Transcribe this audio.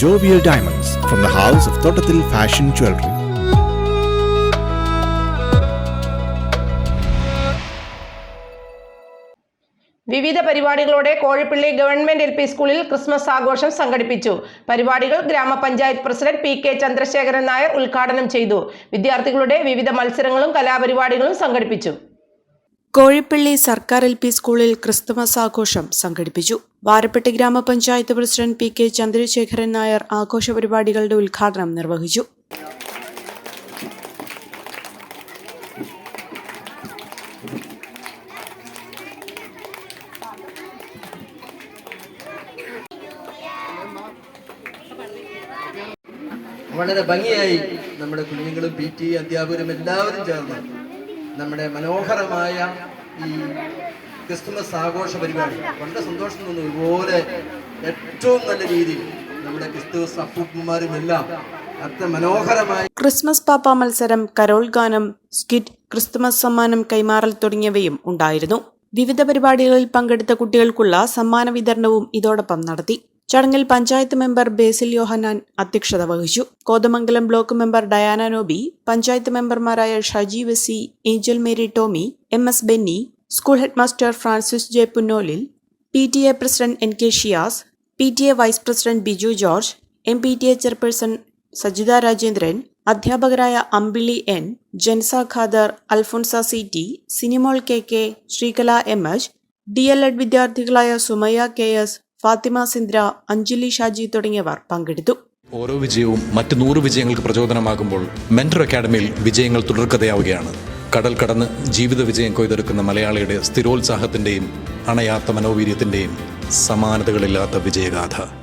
Jovial diamonds from the house of തോട്ടത്തിൽ fashion jewellery വിവിധ പരിപാടികളോടെ കോഴിപ്പള്ളി ഗവൺമെന്റ് എൽ പി സ്കൂളിൽ ക്രിസ്മസ് ആഘോഷം സംഘടിപ്പിച്ചു. പരിപാടികൾ ഗ്രാമപഞ്ചായത്ത് president P K Chandrasekharan Nair ഉദ്ഘാടനം ചെയ്തു. വിദ്യാർത്ഥികളുടെ വിവിധ മത്സരങ്ങളും കലാപരിപാടികളും സംഘടിപ്പിച്ചു. കോഴിപ്പള്ളി സർക്കാർ എൽ പി സ്കൂളിൽ ക്രിസ്തുമസ് ആഘോഷം സംഘടിപ്പിച്ചു. വാരപ്പെട്ടി ഗ്രാമപഞ്ചായത്ത് president P K Chandrasekharan Nair ആഘോഷ പരിപാടികളുടെ ഉദ്ഘാടനം നിർവഹിച്ചു. വളരെ ഭംഗിയായി നമ്മുടെ കുഞ്ഞുങ്ങളും പി ടി അധ്യാപകരും എല്ലാവരും ചേർന്ന് നമ്മുടെ മനോഹരമായ ഈ ക്രിസ്തുമസ് ആഘോഷ പരിപാടി. വളരെ സന്തോഷം തോന്നുന്നു. ഇതുപോലെ ഏറ്റവും നല്ല രീതിയിൽ നമ്മുടെ ക്രിസ്തുമസ് അപ്പൂപ്പന്മാരും എല്ലാം ക്രിസ്മസ് പാപ്പ മത്സരം കരോൾ ഗാനം സ്കിറ്റ് ക്രിസ്തുമസ് സമ്മാനം കൈമാറൽ തുടങ്ങിയവയും ഉണ്ടായിരുന്നു. വിവിധ പരിപാടികളിൽ പങ്കെടുത്ത കുട്ടികൾക്കുള്ള സമ്മാന വിതരണവും ഇതോടൊപ്പം നടത്തി. ചടങ്ങിൽ പഞ്ചായത്ത് മെമ്പർ ബേസിൽ യോഹനാൻ അധ്യക്ഷത വഹിച്ചു. Kothamangalam block member Diana Noby panchayat മെമ്പർമാരായ Shaji Vesi Angel Mary Tommy M S Benny school headmaster Francis J Punnolil P T A president N K Shiyas P T A vice president Biju George M P T A chairperson Sajitha Rajendran അധ്യാപകരായ Ambili N Jensa Khader Alphonsa C T Sinimol K K Sreekala M H D L Ed വിദ്യാർത്ഥികളായ Sumayya K S Fathima Sindra Anjali Shaji തുടങ്ങിയവർ പങ്കെടുത്തു. ഓരോ വിജയവും മറ്റ് നൂറ് വിജയങ്ങൾക്ക് പ്രചോദനമാകുമ്പോൾ mentor അക്കാഡമിയിൽ വിജയങ്ങൾ തുടർക്കഥയാവുകയാണ്. കടൽ കടന്ന് ജീവിത വിജയം കൊയ്തെടുക്കുന്ന മലയാളിയുടെ സ്ഥിരോത്സാഹത്തിന്റെയും അണയാത്ത മനോവീര്യത്തിന്റെയും സമാനതകളില്ലാത്ത വിജയഗാഥ.